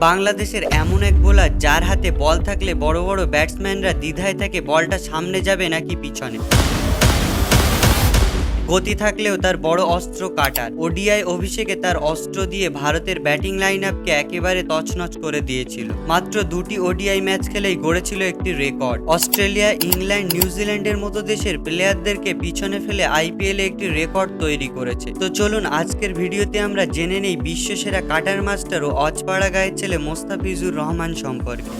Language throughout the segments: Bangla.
বাংলাদেশের এমন এক বোলার যার হাতে বল থাকলে বড় বড় ব্যাটসম্যানরা দ্বিধায় থাকে বলটা সামনে যাবে নাকি পিছনে। গতি থাকলেও তার বড় অস্ত্র কাটার। ওডিআই অভিষেকে তার অস্ত্র দিয়ে ভারতের ব্যাটিং লাইন আপকে একেবারে তছনছ করে দিয়েছিল। মাত্র দুটি ওডিআই ম্যাচ খেলেই গড়েছিল একটি রেকর্ড। অস্ট্রেলিয়া, ইংল্যান্ড, নিউজিল্যান্ডের মতো দেশের প্লেয়ারদেরকে পিছনে ফেলে আইপিএলে একটি রেকর্ড তৈরি করেছে। তো চলুন আজকের ভিডিওতে আমরা জেনে নেই বিশ্বসেরা কাটার মাস্টার ও অজপাড়া গায়ের ছেলে মোস্তাফিজুর রহমান সম্পর্কে।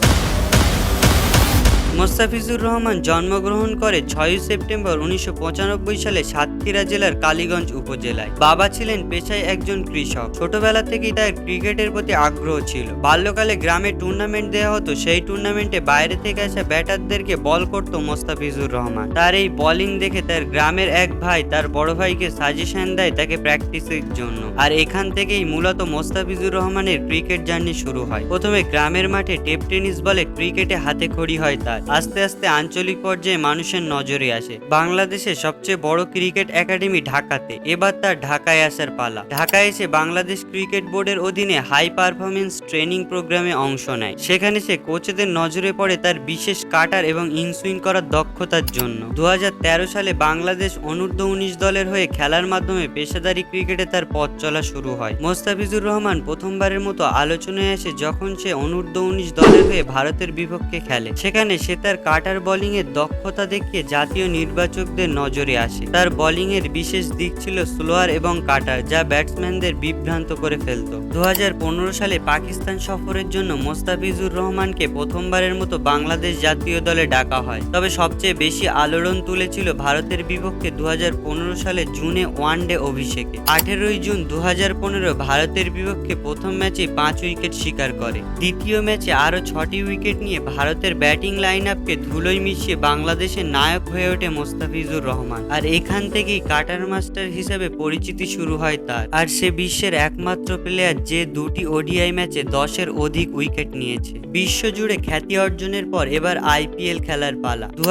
মোস্তাফিজুর রহমান জন্মগ্রহণ করে ছয়ই সেপ্টেম্বর উনিশশো পঁচানব্বই সালে সাতক্ষীরা জেলার কালীগঞ্জ উপজেলায়। বাবা ছিলেন পেশায় একজন কৃষক। ছোটবেলা থেকেই তার ক্রিকেটের প্রতি আগ্রহ ছিল। বাল্যকালে গ্রামে টুর্নামেন্ট দেওয়া হতো। সেই টুর্নামেন্টে বাইরে থেকে আসা ব্যাটারদেরকে বল করত মোস্তাফিজুর রহমান। তার এই বোলিং দেখে তার গ্রামের এক ভাই তার বড় ভাইকে সাজেশন দেয় তাকে প্র্যাকটিসের জন্য। আর এখান থেকেই মূলত মোস্তাফিজুর রহমানের ক্রিকেট জার্নি শুরু হয়। প্রথমে গ্রামের মাঠে টেপ টেনিস বলে ক্রিকেটে হাতে খড়ি হয় তার। আস্তে আস্তে আঞ্চলিক পর্যায়ে মানুষের নজরে আসে। বাংলাদেশের সবচেয়ে বড় ক্রিকেট একাডেমি ঢাকাতে। এবার তার ঢাকায় আসার পালা। ঢাকায় এসে বাংলাদেশ ক্রিকেট বোর্ডের অধীনে হাই পারফরমেন্স ট্রেনিং প্রোগ্রামে অংশ নেয়। সেখানে সে কোচেদের নজরে পড়ে তার বিশেষ কাটার এবং ইনসুইং করার দক্ষতার জন্য। দু হাজার তেরো সালে বাংলাদেশ অনূর্ধ্ব উনিশ দলের হয়ে খেলার মাধ্যমে পেশাদারি ক্রিকেটে তার পথ চলা শুরু হয়। মোস্তাফিজুর রহমান প্রথমবারের মতো আলোচনায় আসে যখন সে অনূর্ধ্ব উনিশ দলের হয়ে ভারতের বিপক্ষে খেলে। সেখানে সে তার কাটার বোলিং এর দক্ষতা দেখিয়ে জাতীয় নির্বাচকদের নজরে আসে। তার বোলিং এর বিশেষ দিক ছিল স্লোয়ার এবং কাটার, যা ব্যাটসম্যানদের বিভ্রান্ত করে ফেলত। দু হাজার পনেরো সালে পাকিস্তান সফরের জন্য মোস্তাফিজুর রহমানকে প্রথমবারের মতো বাংলাদেশ জাতীয় দলে ডাকা হয়। তবে সবচেয়ে বেশি আলোড়ন তুলেছিল ভারতের বিপক্ষে দু হাজার পনেরো সালে জুনে ওয়ান ডে অভিষেকে। আঠেরোই জুন দু হাজার পনেরো ভারতের বিপক্ষে প্রথম ম্যাচে পাঁচ উইকেট শিকার করে। দ্বিতীয় ম্যাচে আরও ছটি উইকেট নিয়ে ভারতের ব্যাটিং লাইন আপকে ধুলোয় মিশিয়ে বাংলাদেশের নায়ক হয়ে ওঠে মোস্তাফিজুর রহমান। আর এখান থেকেই কাটার মাস্টার হিসেবে পরিচিতি শুরু হয় তার। আর সে বিশ্বের একমাত্র প্লেয়ার যে দুটি ওডিআই ম্যাচে দশের অধিক উইকেট নিয়েছে। বিশ্বজুড়ে খ্যাতি অর্জনের পর এবার আইপিএল খেলার পালা। দু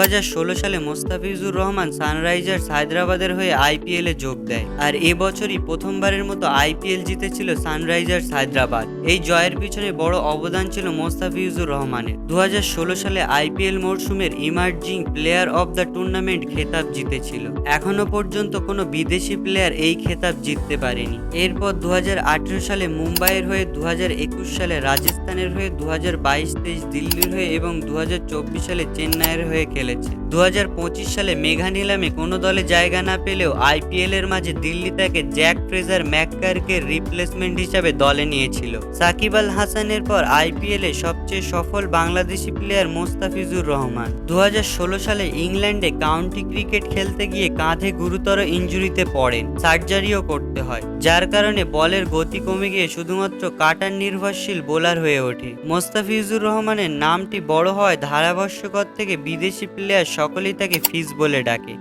সালে মোস্তাফিজুর রহমান সানরাইজার্স হায়দ্রাবাদের হয়ে আইপিএল এ যোগ দেয়। আর এবছরই প্রথমবারের মতো আইপিএল জিতেছিল সানরাইজার্স হায়দ্রাবাদ। এই জয়ের পিছনে বড় অবদান ছিল মোস্তাফিজুর রহমানের। দু হাজার ষোলো সালে আইপিএল মরশুমের emerging player of the tournament খেতাব জিতেছিল। এখনও পর্যন্ত কোনো বিদেশি প্লেয়ার এই খেতাব জিততে পারেনি। এরপর দু হাজার আঠেরো সালে মুম্বাইয়ের হয়ে দু হাজার একুশ সালে রাজস্থানের হয়ে দু হাজার বাইশ তেইশ দিল্লির হয়ে এবং দু হাজার চব্বিশ সালে চেন্নাইয়ের হয়ে খেলেছে। দু হাজার পঁচিশ সালে মেঘা নিলামে কোনো দলে জায়গা না পেলেও আইপিএল এর মাঝে দিল্লি তাকে জ্যাক ফ্রেজার ম্যাককারকে রিপ্লেসমেন্ট হিসাবে দলে নিয়েছিল। সাকিব আল হাসানের পর আইপিএল সবচেয়ে সফল বাংলাদেশি প্লেয়ার মোস্তাফিজুর রহমান। দু হাজার ষোলো সালে ইংল্যান্ডে কাউন্টি ক্রিকেট খেলতে গিয়ে কাঁধে গুরুতর ইঞ্জুরিতে পড়েন। সার্জারিও করতে হয়, যার কারণে বলের গতি কমে গিয়ে শুধুমাত্র কাটার নির্ভরশীল বোলার হয়ে ওঠে। মোস্তাফিজুর রহমানের নামটি বড় হয় ধারাভাষ্যকর থেকে বিদেশি প্লেয়ার সকলেই তাকে ফিজ বলে ডাকে।